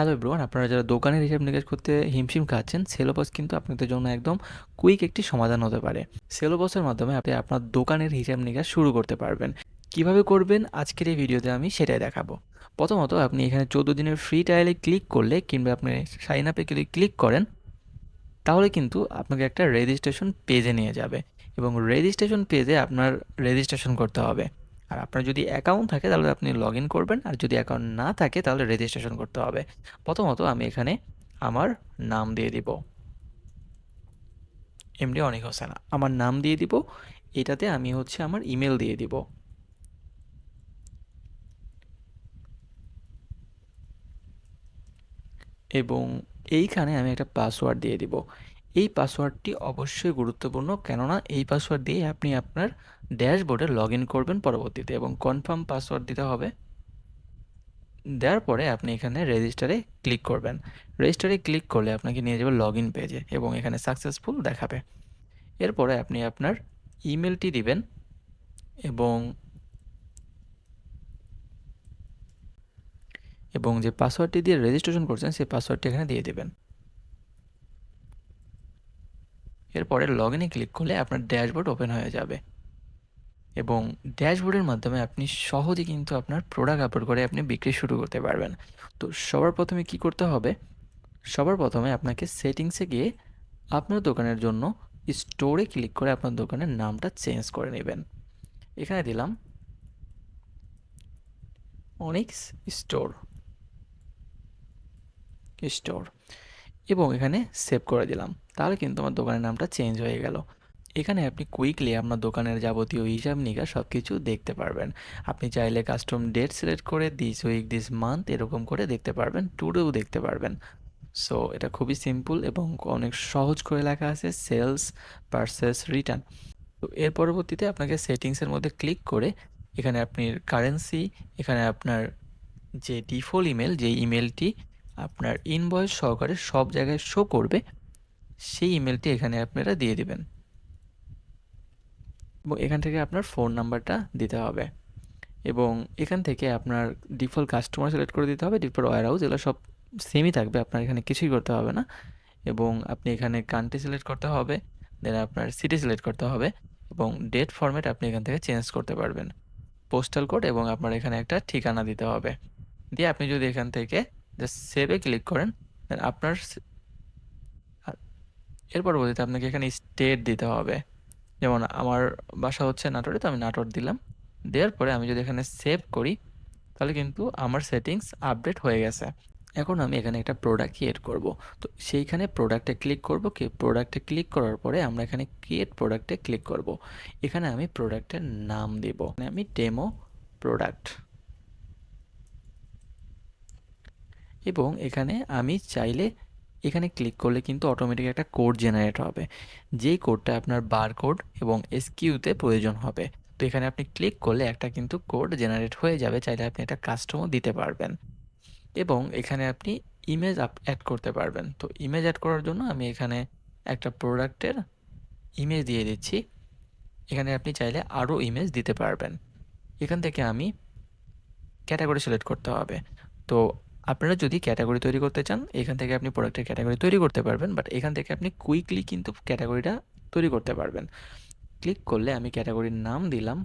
Hello everyone আপনারা যারা দোকানের হিসাব নিকাশ করতে হিমশিম খাচ্ছেন সেলোবস কিন্তু আপনাদের জন্য একদম কুইক একটি সমাধান হতে পারে। সেলোবসের মাধ্যমে আপনি আপনার দোকানের হিসাব নিকাশ শুরু করতে পারবেন। কীভাবে করবেন? আজকের এই ভিডিওতে আমি সেটাই দেখাবো। প্রথমত, আপনি এখানে চোদ্দ দিনের ফ্রি ট্রায়ালে ক্লিক করলে কিংবা আপনি সাইন আপে যদি ক্লিক করেন, তাহলে কিন্তু আপনাকে একটা রেজিস্ট্রেশন পেজে নিয়ে যাবে। এবং রেজিস্ট্রেশন পেজে আপনার রেজিস্ট্রেশন করতে হবে। আর আপনার যদি অ্যাকাউন্ট থাকে, তাহলে আপনি লগ ইন করবেন। আর যদি অ্যাকাউন্ট না থাকে, তাহলে রেজিস্ট্রেশন করতে হবে। প্রথমত আমি এখানে আমার নাম দিয়ে দিব। এমডি অনেক হোসেনা, আমার নাম দিয়ে দিব। এটাতে আমি হচ্ছে আমার ইমেল দিয়ে দিব। এবং এইখানে আমি একটা পাসওয়ার্ড দিয়ে দিব। এই পাসওয়ার্ডটি অবশ্যই গুরুত্বপূর্ণ, কেননা এই পাসওয়ার্ড দিয়ে আপনি আপনার ড্যাশবোর্ডে লগ ইন করবেন পরবর্তীতে এবং কনফার্ম পাসওয়ার্ড দিতে হবে। দেওয়ার পরে আপনি এখানে রেজিস্টারে ক্লিক করবেন। রেজিস্টারে ক্লিক করলে আপনাকে নিয়ে যাবে লগ ইন পেজে এবং এখানে সাকসেসফুল দেখাবে। এরপরে আপনি আপনার ইমেলটি দিবেন এবং এবং যে পাসওয়ার্ডটি দিয়ে রেজিস্ট্রেশন করছেন সেই পাসওয়ার্ডটি এখানে দিয়ে দেবেন। এরপরে লগ ইনে ক্লিক করলে আপনার ড্যাশবোর্ড ওপেন হয়ে যাবে। এবং ড্যাশবোর্ডের মাধ্যমে আপনি সহজে কিন্তু আপনার প্রোডাক্ট আপলোড করে আপনি বিক্রি শুরু করতে পারবেন। তো সবার প্রথমে কি করতে হবে? সবার প্রথমে আপনাকে সেটিংসে গিয়ে আপনার দোকানের জন্য স্টোরে ক্লিক করে আপনার দোকানের নামটা চেঞ্জ করে নেবেন। এখানে দিলাম অনিক্স স্টোর স্টোর এবং এখানে সেভ করে দিলাম। তাহলে কিন্তু আমার দোকানের নামটা চেঞ্জ হয়ে গেল। এখানে আপনি কুইকলি আপনার দোকানের যাবতীয় হিসাব নিকাশ সব কিছু দেখতে পারবেন। আপনি চাইলে কাস্টম ডেট সিলেক্ট করে দিস উইক দিস মান্থ এরকম করে দেখতে পারবেন টুডেও দেখতে পারবেন। সো এটা খুবই সিম্পল এবং অনেক সহজ করে লেখা আছে সেলস পার্সেস রিটার্ন তো এর পরবর্তীতে আপনাকে সেটিংসের মধ্যে ক্লিক করে এখানে আপনি কারেন্সি এখানে আপনার যে ডিফল্ট ইমেল যে ইমেলটি আপনার ইনভয়েস সহকারে সব জায়গায় শো করবে, সেই ইমেলটি এখানে আপনারা দিয়ে দিবেন। এবং এখান থেকে আপনার ফোন নাম্বারটা দিতে হবে। এবং এখান থেকে আপনার ডিফল্ট কাস্টমার সিলেক্ট করে দিতে হবে ডিফল্ট ওয়ার হাউস এগুলো সব সেমই থাকবে, আপনার এখানে কিছুই করতে হবে না। এবং আপনি এখানে কান্ট্রি সিলেক্ট করতে হবে দেন আপনার সিটি সিলেক্ট করতে হবে, এবং ডেট ফরম্যাট আপনি এখান থেকে চেঞ্জ করতে পারবেন। পোস্টাল কোড এবং আপনার এখানে একটা ঠিকানা দিতে হবে। দিয়ে আপনি যদি এখান থেকে জাস্ট সেভে ক্লিক করেন দেন আপনার এর পরবর্তীতে আপনাকে এখানে স্টেট দিতে হবে। যেমন আমার বাসা হচ্ছে নাটোরে, তো আমি নাটোর দিলাম। দেওয়ার পরে আমি যদি এখানে সেভ করি, তাহলে কিন্তু আমার সেটিংস আপডেট হয়ে গেছে। এখন আমি এখানে একটা প্রোডাক্ট ক্রিয়েট করব। তো সেইখানে প্রোডাক্টে ক্লিক করব। কি? প্রোডাক্টে ক্লিক করার পরে আমরা এখানে ক্রিয়েট প্রোডাক্টে ক্লিক করব। এখানে আমি প্রোডাক্টের নাম দেব। আমি ডেমো প্রোডাক্ট এবং এখানে আমি চাইলে এখানে ক্লিক করলে কিন্তু অটোমেটিক একটা কোড জেনারেট হবে। যেই কোডটা আপনার বার কোড এবং এসকিউতে প্রয়োজন হবে। তো এখানে আপনি ক্লিক করলে একটা কিন্তু কোড জেনারেট হয়ে যাবে, চাইলে আপনি একটা কাস্টমও দিতে পারবেন। এবং এখানে আপনি ইমেজ আপ অ্যাড করতে পারবেন। তো ইমেজ অ্যাড করার জন্য আমি এখানে একটা প্রোডাক্টের ইমেজ দিয়ে দিচ্ছি। এখানে আপনি চাইলে আরও ইমেজ দিতে পারবেন। এখান থেকে আমি ক্যাটাগরি সিলেক্ট করতে হবে। তো আপনারা যদি ক্যাটাগরি তৈরি করতে চান, এখান থেকে আপনি প্রোডাক্টের ক্যাটাগরি তৈরি করতে পারবেন বাট এখান থেকে আপনি কুইকলি কিন্তু ক্যাটাগরিটা তৈরি করতে পারবেন। ক্লিক করলে আমি ক্যাটাগরির নাম দিলাম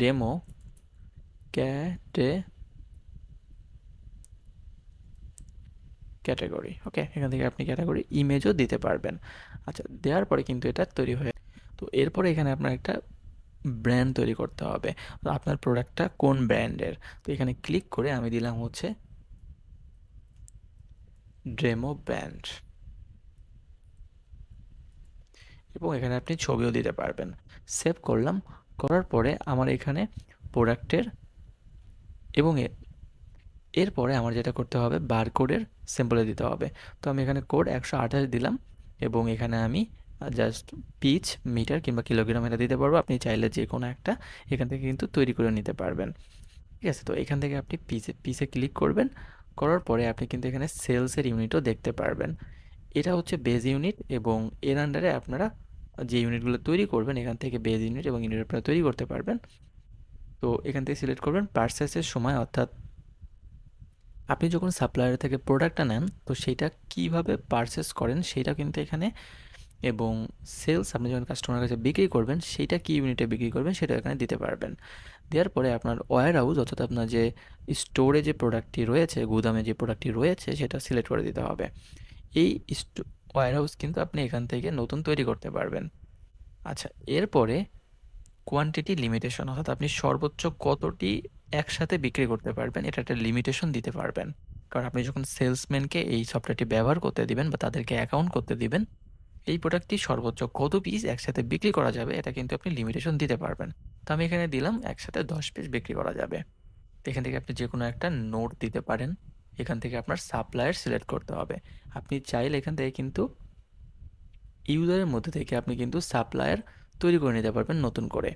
ডেমো ক্যাটে ক্যাটাগরি ওকে এখান থেকে আপনি ক্যাটাগরি ইমেজও দিতে পারবেন। আচ্ছা দেওয়ার পরে কিন্তু এটা তৈরি হয়ে তো এরপরে এখানে আপনার একটা ব্র্যান্ড তৈরি করতে হবে। আপনার প্রোডাক্টটা কোন ব্র্যান্ডের তো এখানে ক্লিক করে আমি দিলাম হচ্ছে ড্রেমো ব্র্যান্ড এবং এখানে আপনি ছবিও দিতে পারবেন। সেভ করলাম, করার পরে আমার এখানে প্রোডাক্টের এবং এরপরে আমার যেটা করতে হবে, বারকোডের স্যাম্পলে দিতে হবে। তো আমি এখানে কোড একশো আঠাশ দিলাম এবং এখানে আমি জাস্ট পিচ, মিটার কিংবা কিলোগ্রাম এটা দিতে পারব। আপনি চাইলে যে কোনো একটা এখান থেকে কিন্তু তৈরি করে নিতে পারবেন। ঠিক আছে, তো এখান থেকে আপনি পিসে পিসে ক্লিক করবেন। করার পরে আপনি কিন্তু এখানে সেলসের ইউনিটও দেখতে পারবেন। এটা হচ্ছে বেজ ইউনিট এবং এর আন্ডারে আপনারা যে ইউনিটগুলো তৈরি করবেন, এখান থেকে বেজ ইউনিট এবং ইউনিট আপনারা তৈরি করতে পারবেন। তো এখান থেকে সিলেক্ট করবেন পার্সেসের সময়, অর্থাৎ আপনি যখন সাপ্লায়ার থেকে প্রোডাক্টটা নেন, তো সেইটা কীভাবে পারচেস করেন সেইটা কিন্তু এখানে এবং সেলস আপনি যখন কাস্টমারের কাছে বিক্রি করবেন সেইটা কি ইউনিটে বিক্রি করবেন সেটা এখানে দিতে পারবেন। দেওয়ার পরে আপনার ওয়্যার হাউস অর্থাৎ আপনার যে স্টোরে যে প্রোডাক্টটি রয়েছে, গুদামে যে প্রোডাক্টটি রয়েছে, সেটা সিলেক্ট করে দিতে হবে। এই ওয়্যার হাউস কিন্তু আপনি এখান থেকে নতুন তৈরি করতে পারবেন। আচ্ছা এরপরে কোয়ান্টিটি লিমিটেশন অর্থাৎ আপনি সর্বোচ্চ কতটি একসাথে বিক্রি করতে পারবেন, এটা একটা লিমিটেশন দিতে পারবেন। কারণ আপনি যখন সেলসম্যানকে এই সফটওয়্যারটি ব্যবহার করতে দিবেন বা তাদেরকে অ্যাকাউন্ট করতে দিবেন, এই প্রোডাক্টটি সর্বোচ্চ কত পিস একসাথে বিক্রি করা যাবে, এটা কিন্তু আপনি লিমিটেশন দিতে পারবেন। তো আমি এখানে দিলাম, একসাথে দশ পিস বিক্রি করা যাবে। এখান থেকে আপনি যে কোনো একটা নোট দিতে পারেন। এখান থেকে আপনার সাপ্লায়ার সিলেক্ট করতে হবে। আপনি চাইলে এখান থেকে কিন্তু ইউজারের মধ্যে থেকে আপনি কিন্তু সাপ্লায়ার তৈরি করে নিতে পারবেন নতুন করে।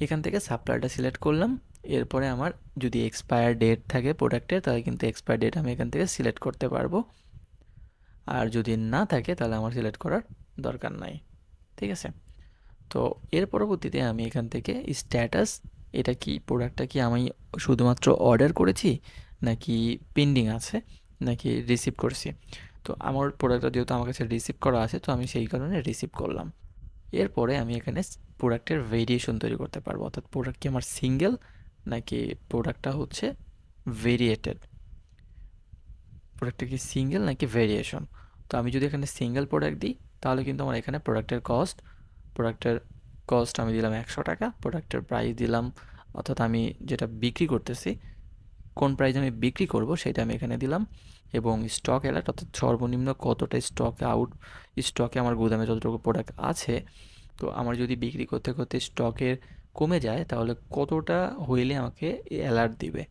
এখান থেকে সাপ্লায়ারটা সিলেক্ট করলাম। এরপরে আমার যদি এক্সপায়ার ডেট থাকে প্রোডাক্টের তাহলে কিন্তু এক্সপায়ার ডেট আমি এখান থেকে সিলেক্ট করতে পারব। আর যদি না থাকে, তাহলে আমার সিলেক্ট করার দরকার নাই। ঠিক আছে? তো এর পরবর্তীতে আমি এখান থেকে স্ট্যাটাস এটা কি প্রোডাক্টটা কি আমি শুধুমাত্র অর্ডার করেছি নাকি পেন্ডিং আছে নাকি রিসিভ করেছি? তো আমার প্রোডাক্টটা যেহেতু আমার কাছে রিসিভ করা আছে, তো আমি সেই কারণে রিসিভ করলাম। এরপরে আমি এখানে প্রোডাক্টের ভেরিয়েশন তৈরি করতে পারব। অর্থাৎ প্রোডাক্ট কি আমার সিঙ্গেল নাকি প্রোডাক্টটা হচ্ছে ভেরিয়েটেড প্রোডাক্টটা কি সিঙ্গেল নাকি ভেরিয়েশন তো আমি যদি এখানে সিঙ্গেল প্রোডাক্ট দিই, তাহলে কিন্তু আমার এখানে প্রোডাক্টের কস্ট প্রোডাক্টের কস্ট আমি দিলাম একশো টাকা প্রোডাক্টের প্রাইস দিলাম, অর্থাৎ আমি যেটা বিক্রি করতেছি, কোন প্রাইস আমি বিক্রি করব সেটা আমি এখানে দিলাম এবং স্টক অ্যালার্ট অর্থাৎ সর্বনিম্ন কতটা স্টক আউট স্টকে আমার গুদামে যতটুকু প্রোডাক্ট আছে, তো আমার যদি বিক্রি করতে করতে স্টকের কমে যায়, তাহলে কতটা হইলে আমাকে অ্যালার্ট দিবে?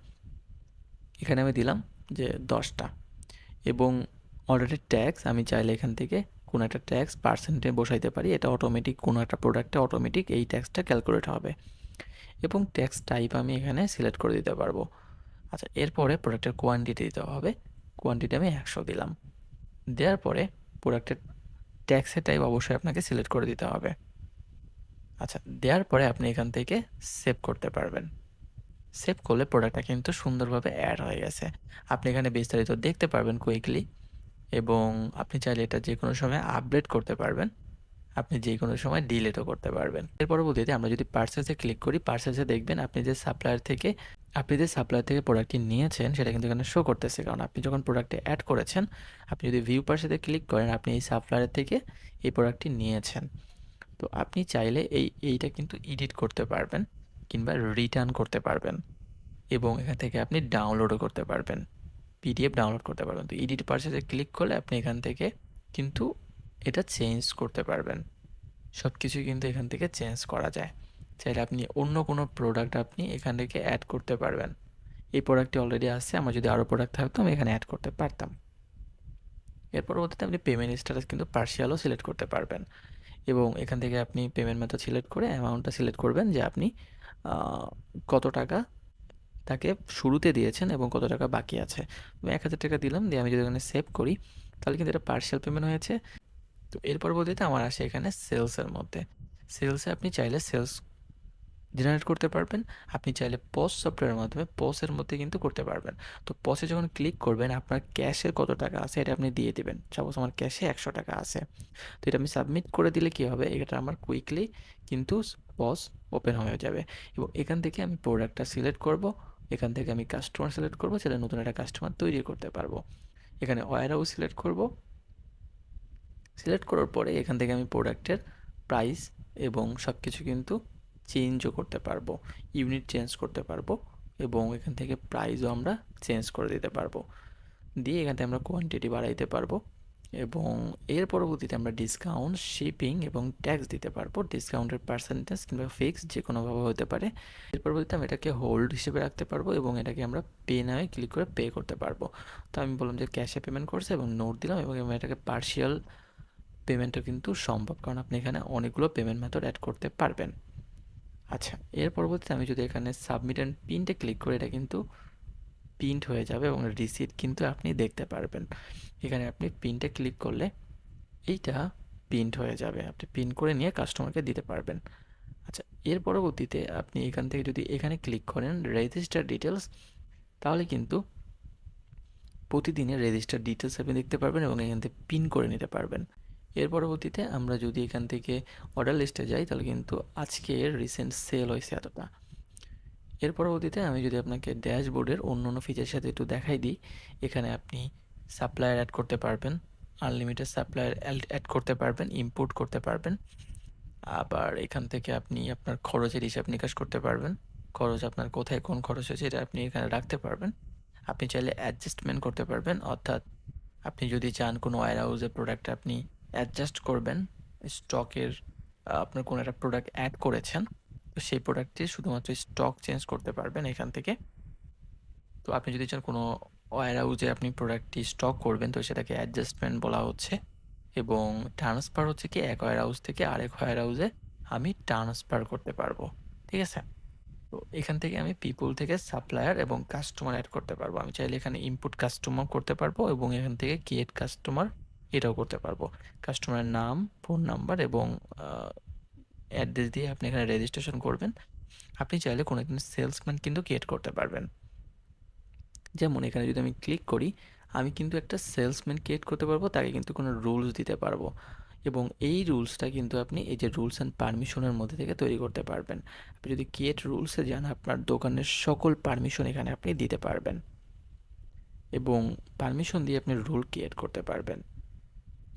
এখানে আমি দিলাম যে দশটা এবং অর্ডারের ট্যাক্স আমি চাইলে এখান থেকে কোনো একটা ট্যাক্স পার্সেন্টে বসাইতে পারি, এটা অটোমেটিক কোনো একটা প্রোডাক্টে অটোমেটিক এই ট্যাক্সটা ক্যালকুলেট হবে। এবং ট্যাক্স টাইপ আমি এখানে সিলেক্ট করে দিতে পারব। আচ্ছা এরপরে প্রোডাক্টের কোয়ান্টিটি দিতে হবে। কোয়ান্টিটি আমি একশো দিলাম। দেওয়ার পরে প্রোডাক্টের ট্যাক্সের টাইপ অবশ্যই আপনাকে সিলেক্ট করে দিতে হবে। আচ্ছা দেওয়ার পরে আপনি এখান থেকে সেভ করতে পারবেন। সেভ করলে প্রোডাক্টটা কিন্তু সুন্দরভাবে অ্যাড হয়ে গেছে। আপনি এখানে বিস্তারিত দেখতে পারবেন কুইকলি এবং আপনি চাইলে এটা যে কোনো সময় আপডেট করতে পারবেন। আপনি যে কোনো সময় ডিলেটও করতে পারবেন। এর পরবর্তীতে আমরা যদি পার্সেলসে ক্লিক করি পার্সেলসে দেখবেন আপনি যে সাপ্লায়ার থেকে, আপনি যে সাপ্লায়ার থেকে প্রোডাক্টটি নিয়েছেন, সেটা কিন্তু এখানে শো করতেছে। কারণ আপনি যখন প্রোডাক্টে অ্যাড করেছেন, আপনি যদি ভিউ পার্সেতে ক্লিক করেন, আপনি এই সাপ্লায়ার থেকে এই প্রোডাক্টটি নিয়েছেন। তো আপনি চাইলে এই, এইটা কিন্তু এডিট করতে পারবেন কিংবা রিটার্ন করতে পারবেন এবং এখান থেকে আপনি ডাউনলোডও করতে পারবেন। পিডিএফ ডাউনলোড করতে পারবেন। তো এডিট পার্সেসে ক্লিক করলে আপনি এখান থেকে কিন্তু এটা চেঞ্জ করতে পারবেন। সব কিছুই কিন্তু এখান থেকে চেঞ্জ করা যায়। চাইলে আপনি অন্য কোনো প্রোডাক্ট আপনি এখান থেকে অ্যাড করতে পারবেন। এই প্রোডাক্টটি অলরেডি আছে, আমার যদি আরও প্রোডাক্ট থাকতো, আমি এখানে অ্যাড করতে পারতাম। এর পরবর্তীতে আপনি পেমেন্ট স্ট্যাটাস কিন্তু পার্সিয়ালও সিলেক্ট করতে পারবেন। এবং এখান থেকে আপনি পেমেন্ট মেথড সিলেক্ট করে অ্যামাউন্টটা সিলেক্ট করবেন যে আপনি কত টাকা তাকে শুরুতে দিয়েছেন এবং কত টাকা বাকি আছে? এক হাজার টাকা দিলাম, দিয়ে আমি যদি এখানে সেভ করি, তাহলে কিন্তু এটা পার্সিয়াল পেমেন্ট হয়েছে। তো এর পরবর্তীতে আমার আসে এখানে সেলসের মধ্যে। সেলসে আপনি চাইলে সেলস জেনারেট করতে পারবেন, আপনি চাইলে পস সফটওয়্যারের মাধ্যমে পসের মধ্যে কিন্তু করতে পারবেন। তো পসে যখন ক্লিক করবেন, আপনার ক্যাশে কত টাকা আছে এটা আপনি দিয়ে দেবেন। সাপোজ আমার ক্যাশে একশো টাকা আছে। তো এটা আমি সাবমিট করে দিলে কী হবে? এটা আমার কুইকলি কিন্তু পস ওপেন হয়ে যাবে। এবং এখান থেকে আমি প্রোডাক্টটা সিলেক্ট করব। এখান থেকে আমি কাস্টমার সিলেক্ট করব, সেটা নতুন একটা কাস্টমার তৈরি করতে পারব। এখানে ওয়ার সিলেক্ট করব। সিলেক্ট করার পরে এখান থেকে আমি প্রোডাক্টের প্রাইস এবং সব কিছু কিন্তু চেঞ্জও করতে পারব। ইউনিট চেঞ্জ করতে পারব এবং এখান থেকে প্রাইসও আমরা চেঞ্জ করে দিতে পারব। দিয়ে এখান থেকে আমরা কোয়ান্টিটি বাড়াইতে পারব। এবং এর পরবর্তীতে আমরা ডিসকাউন্ট শিপিং এবং ট্যাক্স দিতে পারব। ডিসকাউন্টের পার্সেন্টেজ কিংবা ফিক্স যে কোনোভাবে হতে পারে, এর পরবর্তীতে আমি এটাকে হোল্ড হিসেবে রাখতে পারব এবং এটাকে আমরা পে নামে ক্লিক করে পে করতে পারব। তো আমি বললাম যে ক্যাশে পেমেন্ট করছে এবং নোট দিলাম এবং এটাকে পার্শিয়াল পেমেন্টও কিন্তু সম্ভব, কারণ আপনি এখানে অনেকগুলো পেমেন্ট মেথড অ্যাড করতে পারবেন। আচ্ছা এর পরবর্তীতে আমি যদি এখানে সাবমিট অ্যান্ড প্রিন্টে ক্লিক করি, এটা কিন্তু প্রিন্ট হয়ে যাবে এবং রিসিট কিন্তু আপনি দেখতে পারবেন। এখানে আপনি প্রিন্টে ক্লিক করলে এইটা প্রিন্ট হয়ে যাবে। আপনি প্রিন্ট করে নিয়ে কাস্টমারকে দিতে পারবেন। আচ্ছা এর পরবর্তীতে আপনি এখান থেকে যদি এখানে ক্লিক করেন রেজিস্টার ডিটেলস তাহলে কিন্তু প্রতিদিনের রেজিস্টার ডিটেলস আপনি দেখতে পারবেন এবং এখান থেকে পিন করে নিতে পারবেন। এর পরবর্তীতে আমরা যদি এখান থেকে অর্ডার লিস্টে যাই, তাহলে কিন্তু আজকের রিসেন্ট সেল হয়েছে এতটা। এর পরবর্তীতে আমি যদি আপনাকে ড্যাশবোর্ডের অন্য অন্য ফিচারের সাথে একটু দেখাই দিই, এখানে আপনি সাপ্লায়ার অ্যাড করতে পারবেন আনলিমিটেড সাপ্লায়ার অ্যাড করতে পারবেন ইম্পোর্ট করতে পারবেন, আবার এখান থেকে আপনি আপনার খরচের হিসাব নিকাশ করতে পারবেন, খরচ আপনার কোথায় কোন খরচ হয়েছে এটা আপনি এখানে রাখতে পারবেন, আপনি চাইলে অ্যাডজাস্টমেন্ট করতে পারবেন, অর্থাৎ আপনি যদি চান কোনো ওয়ার হাউসের প্রোডাক্ট আপনি অ্যাডজাস্ট করবেন স্টকের আপনার কোনো একটা প্রোডাক্ট অ্যাড করেছেন তো সেই প্রোডাক্টটি শুধুমাত্র স্টক চেঞ্জ করতে পারবেন এখান থেকে। তো আপনি যদি চান কোনো ওয়ার হাউসে আপনি প্রোডাক্টটি স্টক করবেন, তো সেটাকে অ্যাডজাস্টমেন্ট বলা হচ্ছে। এবং ট্রান্সফার হচ্ছে কি এক ওয়ার হাউস থেকে আরেক ওয়ার হাউসে আমি ট্রান্সফার করতে পারব। ঠিক আছে? তো এখান থেকে আমি পিপুল থেকে সাপ্লায়ার এবং কাস্টমার অ্যাড করতে পারব। আমি চাইলে এখানে ইনপুট কাস্টমার করতে পারব এবং এখান থেকে গেট কাস্টমার এটাও করতে পারব। কাস্টমারের নাম ফোন নাম্বার এবং অ্যাড্রেস দিয়ে আপনি এখানে রেজিস্ট্রেশন করবেন। আপনি চাইলে কোনো একদিন সেলসম্যান কিন্তু ক্রিয়েট করতে পারবেন। যেমন এখানে যদি আমি ক্লিক করি, আমি কিন্তু একটা সেলসম্যান ক্রিয়েট করতে পারব, তাকে কিন্তু কোনো রুলস দিতে পারব। এবং এই রুলসটা কিন্তু আপনি এই যে রুলস অ্যান্ড পারমিশনের মধ্যে থেকে তৈরি করতে পারবেন। আপনি যদি ক্রিয়েট রুলসে যান, আপনার দোকানের সকল পারমিশন এখানে আপনি দিতে পারবেন। এবং পারমিশন দিয়ে আপনি রুল ক্রিয়েট করতে পারবেন।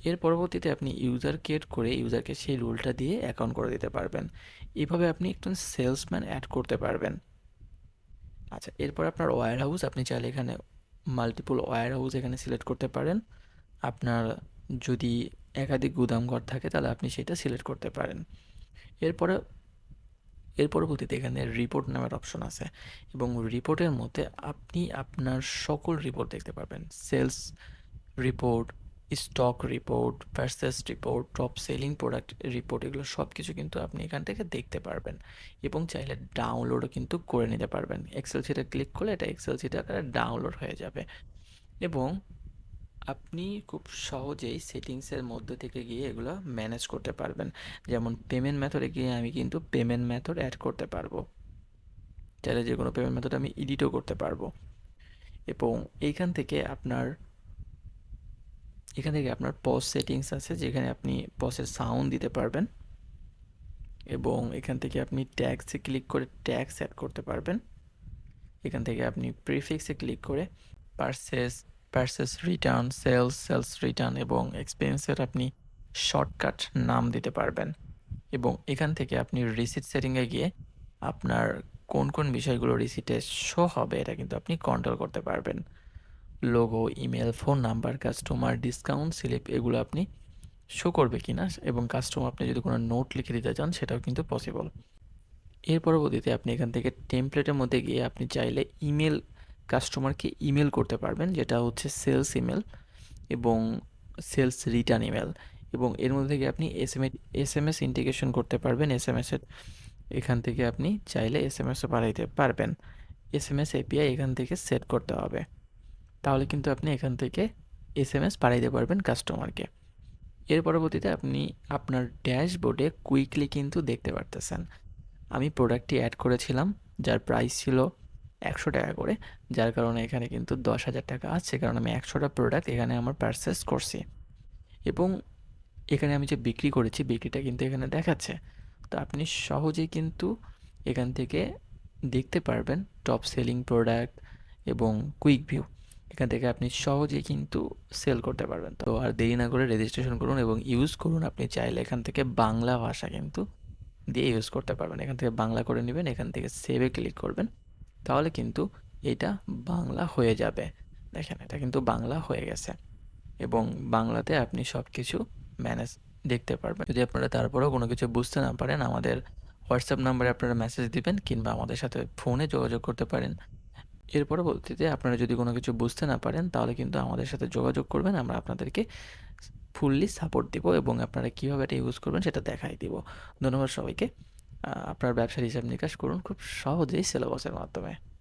এর পরবর্তীতে আপনি ইউজার ক্রিয়েট করে ইউজারকে সেই রুলটা দিয়ে অ্যাকাউন্ট করে দিতে পারবেন। এভাবে আপনি একজন সেলসম্যান অ্যাড করতে পারবেন। আচ্ছা এরপর আপনার ওয়্যার হাউস আপনি চাইলে এখানে মাল্টিপল ওয়্যার হাউস এখানে সিলেক্ট করতে পারেন। আপনার যদি একাধিক গুদামঘর থাকে, তাহলে আপনি সেটা সিলেক্ট করতে পারেন। এরপরে, এর পরবর্তীতে এখানে রিপোর্ট নামের অপশন আছে এবং রিপোর্টের মধ্যে আপনি আপনার সকল রিপোর্ট দেখতে পারবেন। Sales report stock report purchase report top selling product report এগুলো সব কিছু কিন্তু আপনি এখান থেকে দেখতে পারবেন। এবং চাইলে ডাউনলোডও কিন্তু করে নিতে পারবেন। এক্সেল সিটে ক্লিক করলে এটা এক্সেল সিটে আকারে ডাউনলোড হয়ে যাবে। এবং আপনি খুব সহজেই সেটিংসের মধ্যে থেকে গিয়ে এগুলো ম্যানেজ করতে পারবেন। যেমন পেমেন্ট মেথডে গিয়ে আমি কিন্তু পেমেন্ট মেথড অ্যাড করতে পারব। চাইলে যে কোনো পেমেন্ট মেথড আমি এডিটও করতে পারব। এবং এইখান থেকে আপনার এখান থেকে আপনার পজ সেটিংস আছে, যেখানে আপনি পসের সাউন্ড দিতে পারবেন এবং এখান থেকে আপনি ট্যাক্সে ক্লিক করে ট্যাক্স অ্যাড করতে পারবেন। এখান থেকে আপনি প্রিফিক্সে ক্লিক করে purchase purchase return sales sales return এবং এক্সপেন্সের আপনি শর্টকাট নাম দিতে পারবেন এবং এখান থেকে আপনি রিসিট সেটিংয়ে গিয়ে আপনার কোন কোন বিষয়গুলো রিসিটে শো হবে, এটা কিন্তু আপনি কন্ট্রোল করতে পারবেন। Logo email phone number customer discount slip এগুলো আপনি শো করবে কিনা এবং কাস্টমার আপনি যদি কোনো নোট লিখে দিতে চান, সেটাও কিন্তু পসিবল এর পরবর্তীতে আপনি এখান থেকে টেমপ্লেটের মধ্যে গিয়ে আপনি চাইলে ইমেল কাস্টমারকে ইমেল করতে পারবেন, যেটা হচ্ছে সেলস ইমেল এবং সেলস রিটার্ন ইমেল এবং এর মধ্যে থেকে আপনি S M S M S integration করতে পারবেন এস এম এসের এখান থেকে আপনি চাইলে এস এম এসও বাড়াইতে পারবেন। এস এম এস এপিআই এখান থেকে সেট করতে হবে। তাহলে কিন্তু আপনি এখান থেকে এস এম এস পাঠাইতে পারবেন কাস্টমারকে। এর পরবর্তীতে আপনি আপনার ড্যাশবোর্ডে কুইকলি কিন্তু দেখতে পারতেছেন। আমি প্রোডাক্টটি অ্যাড করেছিলাম, যার প্রাইস ছিল একশো টাকা করে, যার কারণে এখানে কিন্তু দশ হাজার টাকা আছে, কারণ আমি একশোটা প্রোডাক্ট এখানে আমার পারচেস করছি। এবং এখানে আমি যে বিক্রি করেছি, বিক্রিটা কিন্তু এখানে দেখাচ্ছে। তো আপনি সহজেই কিন্তু এখান থেকে দেখতে পারবেন টপ সেলিং প্রোডাক্ট এবং কুইক ভিউ এখান থেকে আপনি সহজেই কিন্তু সেল করতে পারবেন। তো আর দেরি না করে রেজিস্ট্রেশন করুন এবং ইউজ করুন। আপনি চাইলে এখান থেকে বাংলা ভাষা কিন্তু দিয়ে ইউজ করতে পারবেন। এখান থেকে বাংলা করে নেবেন, এখান থেকে সেভে ক্লিক করবেন। তাহলে কিন্তু এটা বাংলা হয়ে যাবে। দেখেন, এটা কিন্তু বাংলা হয়ে গেছে। এবং বাংলাতে আপনি সব কিছু ম্যানেজ দেখতে পারবেন। যদি আপনারা তারপরেও কোনো কিছু বুঝতে না পারেন, আমাদের হোয়াটসঅ্যাপ নাম্বারে আপনারা মেসেজ দিবেন কিংবা আমাদের সাথে ফোনে যোগাযোগ করতে পারেন। এর পরবর্তীতে আপনারা যদি কোনো কিছু বুঝতে না পারেন, তাহলে কিন্তু আমাদের সাথে যোগাযোগ করবেন। আমরা আপনাদেরকে ফুললি সাপোর্ট দিব এবং আপনারা কীভাবে এটা ইউজ করবেন সেটা দেখাই দিব। ধন্যবাদ সবাইকে। আপনার ব্যবসার হিসাব নিকাশ করুন খুব সহজেই সিলেবাসের মাধ্যমে।